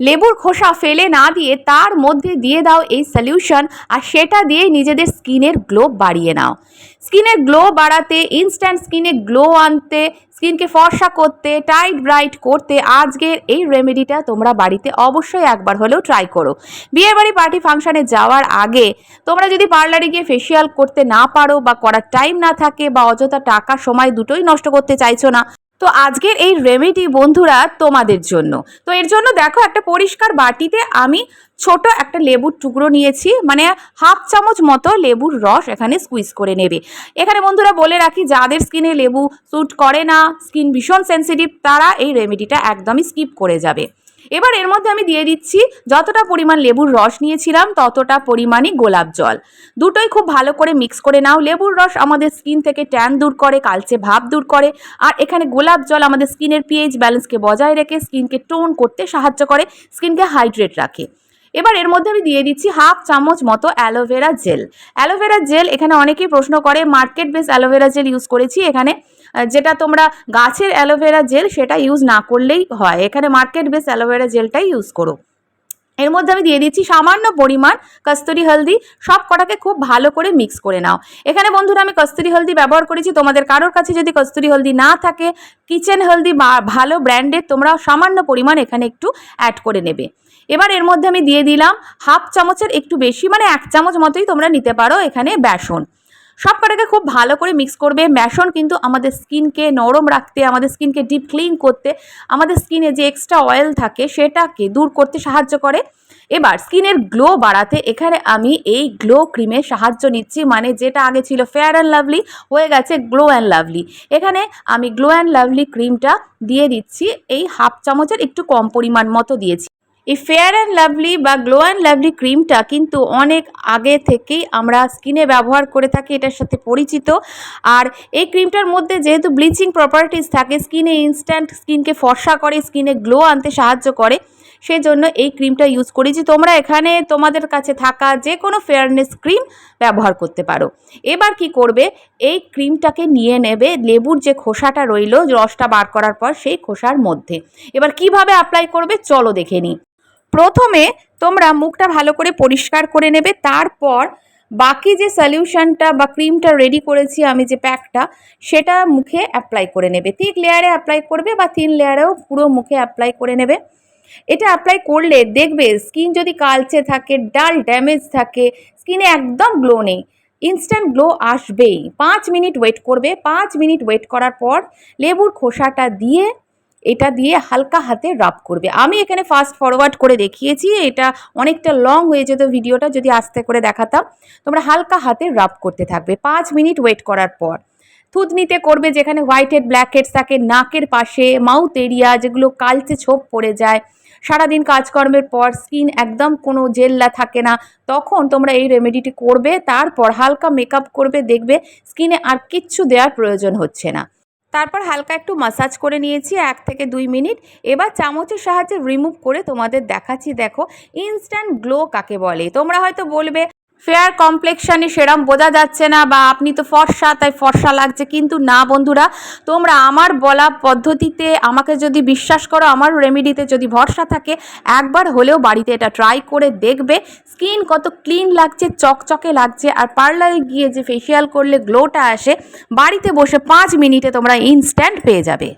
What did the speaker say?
লেবুর খোসা ফেলে না দিয়ে তার মধ্যে দিয়ে দাও এই সলিউশন আর সেটা দিয়ে নিজেদের স্কিনের গ্লো বাড়িয়ে নাও। স্কিনের গ্লো বাড়াতে ইনস্ট্যান্ট স্কিনে গ্লো আনতে স্কিনকে ফর্সা করতে টাইট ব্রাইট করতে আজকের এই রেমেডিটা তোমরা বাড়িতে অবশ্যই একবার হলেও ট্রাই করো। বিয়ের বাড়ি পার্টি ফাংশানে যাওয়ার আগে তোমরা যদি পার্লারে গিয়ে ফেসিয়াল করতে না পারো বা করার টাইম না থাকে বা অযথা টাকা সময় দুটোই নষ্ট করতে চাইছো না তো আজকের এই রেমেডি বন্ধুরা তোমাদের জন্য। তো এর জন্য দেখো একটা পরিষ্কার বাটিতে আমি ছোট একটা লেবুর টুকরো নিয়েছি মানে হাফ চামচ মতো লেবুর রস এখানে স্কুইজ করে নেবে। এখানে বন্ধুরা বলে রাখি, যাদের স্কিনে লেবু স্যুট করে না স্কিন ভীষণ সেন্সিটিভ তারা এই রেমেডিটা একদমই স্কিপ করে যাবে। এবার এর মধ্যে আমি দিয়ে দিচ্ছি যতটা পরিমাণ লেবুর রস নিয়েছিলাম, ততটা পরিমাণই গোলাপ জল। দুটোই খুব ভালো করে মিক্স করে নাও। লেবুর রস আমাদের স্কিন থেকে ট্যান দূর করে কালচে ভাব দূর করে, আর এখানে গোলাপ জল আমাদের স্কিনের পিএইচ ব্যালেন্সকে বজায় রেখে স্কিনকে টোন করতে সাহায্য করে স্কিনকে হাইড্রেট রাখে। এবার এর মধ্যে আমি দিয়ে দিচ্ছি হাফ চামচ মতো অ্যালোভেরা জেল অ্যালোভেরা জেল এখানে অনেকেই প্রশ্ন করে market base aloe vera gel use করেছি, এখানে যেটা তোমরা গাছের অ্যালোভেরা জেল সেটা ইউজ না করলেই হয়। এখানে মার্কেট বেস অ্যালোভেরা জেলটাই ইউজ করো। এর মধ্যে আমি দিয়ে দিচ্ছি সামান্য পরিমাণ কস্তুরি হলদি, সব কটাকে খুব ভালো করে মিক্স করে নাও। এখানে বন্ধুরা আমি কস্তুরি হলদি ব্যবহার করেছি, তোমাদের কারোর কাছে যদি কস্তুরি হলদি না থাকে কিচেন হলদি বা ভালো ব্র্যান্ডের তোমরা সামান্য পরিমাণ এখানে একটু অ্যাড করে নেবে। এবার এর মধ্যে আমি দিয়ে দিলাম হাফ চামচের একটু বেশি মানে এক চামচ মতোই তোমরা নিতে পারো এখানে বেসন। সব কটাকে খুব ভালো করে মিক্স করবে। বেসন কিন্তু আমাদের স্কিনকে নরম রাখতে, আমাদের স্কিনকে ডিপ ক্লিন করতে, আমাদের স্কিনে যে এক্সট্রা অয়েল থাকে সেটাকে দূর করতে সাহায্য করে। এবার স্কিনের গ্লো বাড়াতে এখানে আমি এই গ্লো ক্রিমের সাহায্য নিচ্ছি। মানে যেটা আগে ছিল ফেয়ার অ্যান্ড লাভলি হয়ে গেছে গ্লো অ্যান্ড লাভলি এখানে আমি গ্লো অ্যান্ড লাভলি ক্রিমটা দিয়ে দিচ্ছি। এই হাফ চামচের একটু কম পরিমাণ মতো দিয়েছি। এই ফেয়ার অ্যান্ড লাভলি বা গ্লো অ্যান্ড লাভলি ক্রিমটা কিন্তু অনেক আগে থেকেই আমরা স্কিনে ব্যবহার করে থাকি, এটার সাথে পরিচিত। আর এই ক্রিমটার মধ্যে যেহেতু ব্লিচিং প্রপার্টিস থাকে স্কিনে ইনস্ট্যান্ট স্কিনকে ফর্সা করে স্কিনে গ্লো আনতে সাহায্য করে সেই জন্য এই ক্রিমটা ইউজ করেছি তোমরা এখানে তোমাদের কাছে থাকা যে কোনো ফেয়ারনেস ক্রিম ব্যবহার করতে পারো। এবার কি করবে? এই ক্রিমটাকে নিয়ে নেবে, লেবুর যে খোসাটা রইল, রসটা বার করার পর সেই খোসার মধ্যে। এবার কীভাবে অ্যাপ্লাই করবে? চলো দেখে নিই। প্রথমে তোমরা মুখটা ভালো করে পরিষ্কার করে নেবে, তারপর বাকি যে সলিউশনটা বা ক্রিমটা রেডি করেছি আমি যে প্যাকটা সেটা মুখে অ্যাপ্লাই করে নেবে। থিক লেয়ারে অ্যাপ্লাই করবে বা তিন লেয়ারেও পুরো মুখে অ্যাপ্লাই করে নেবে। এটা অ্যাপ্লাই করলে দেখবে স্কিন যদি কালচে থাকে ডাল ড্যামেজ থাকে স্কিনে একদম গ্লো নেই। ইনস্ট্যান্ট গ্লো আসবেই। পাঁচ মিনিট ওয়েট করবে। পাঁচ মিনিট ওয়েট করার পর লেবুর খোসাটা দিয়ে এটা দিয়ে হালকা হাতে রাব করবে। আমি এখানে ফাস্ট ফরওয়ার্ড করে দেখিয়েছি, এটা অনেকটা লং হয়ে যেত ভিডিওটা, যদি আস্তে করে দেখাতাম। তোমরা হালকা হাতে রাব করতে থাকবে। পাঁচ মিনিট ওয়েট করার পর। থুতনিতে করবে যেখানে হোয়াইট হেড ব্ল্যাক থাকে, নাকের পাশে মাউথ এরিয়া যেগুলো কালচে ছোপ পড়ে যায়। সারাদিন কাজকর্মের পর স্কিন একদম কোনো জেল্লা থাকে না। তখন তোমরা এই রেমেডিটি করবে, তারপর হালকা মেকআপ করবে, দেখবে স্কিনে আর কিচ্ছু দেওয়ার প্রয়োজন হচ্ছে না। তারপর হালকা একটু মাসাজ করে নিয়েছি, এক থেকে দুই মিনিট। এবার চামচের সাহায্যে রিমুভ করে তোমাদের দেখাচ্ছি, দেখো ইনস্ট্যান্ট গ্লো কাকে বলে? তোমরা হয়তো বলবে ফেয়ার কমপ্লেকশানে সেরম বোঝা যাচ্ছে না বা আপনি তো ফর্সা, তাই ফর্সা লাগছে। কিন্তু না বন্ধুরা, তোমরা আমার বলা পদ্ধতিতে আমাকে যদি বিশ্বাস করো, আমার রেমেডিতে যদি ভরসা থাকে, একবার হলেও বাড়িতে এটা ট্রাই করে দেখবে। স্কিন কত ক্লিন লাগছে, চকচকে লাগছে, আর পার্লারে গিয়ে যে ফেসিয়াল করলে গ্লোটা আসে, বাড়িতে বসে পাঁচ মিনিটে তোমরা ইনস্ট্যান্ট পেয়ে যাবে।